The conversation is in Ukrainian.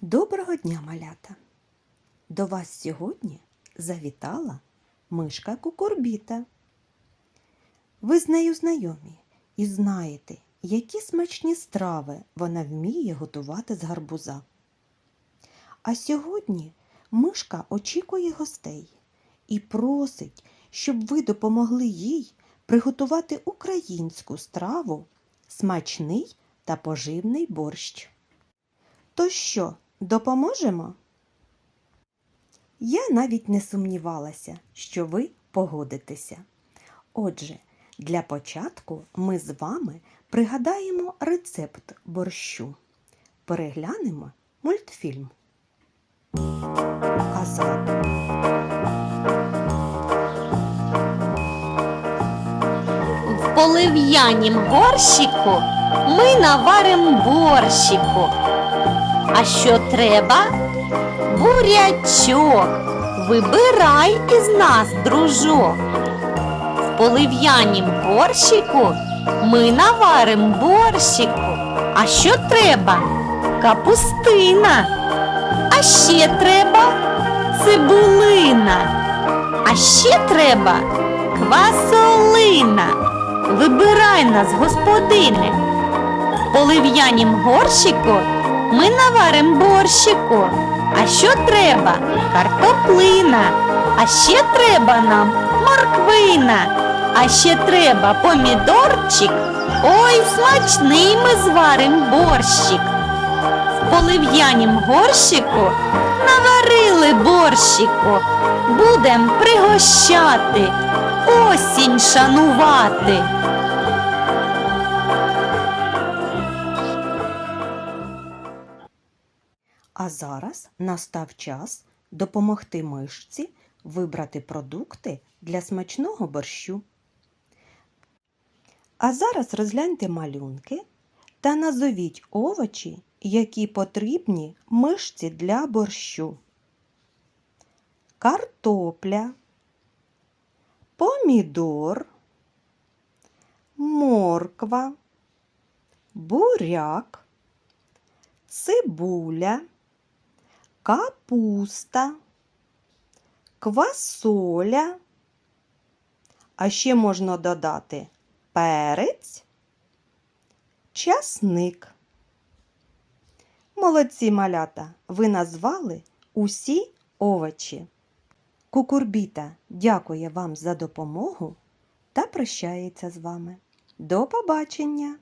Доброго дня, малята! До вас сьогодні завітала мишка Кукурбіта. Ви з нею знайомі і знаєте, які смачні страви вона вміє готувати з гарбуза. А сьогодні мишка очікує гостей і просить, щоб ви допомогли їй приготувати українську страву смачний та поживний борщ. То що, допоможемо? Я навіть не сумнівалася, що ви погодитеся. Отже, для початку ми з вами пригадаємо рецепт борщу. Переглянемо мультфільм. Азат. В полив'янім горщику ми наварим борщику. А що треба? Бурячок. Вибирай із нас, дружок. В полив'янім горщику ми наварим борщику. А що треба? Капустина. А ще треба цибулина. А ще треба квасолина. Вибирай нас, господине. В полив'янім горщику ми наварим борщику. А що треба? Картоплина. А ще треба нам морквина. А ще треба помідорчик. Ой, смачний ми зварим борщик. В полив'янім горщику наварили борщику. Будем пригощати, осінь шанувати. А зараз настав час допомогти мишці вибрати продукти для смачного борщу. А зараз розгляньте малюнки та назовіть овочі, які потрібні мишці для борщу. Картопля, помідор, морква, буряк, цибуля, капуста, квасоля. А ще можна додати перець, часник. Молодці малята, ви назвали усі овочі. Кукурбіта дякує вам за допомогу та прощається з вами. До побачення!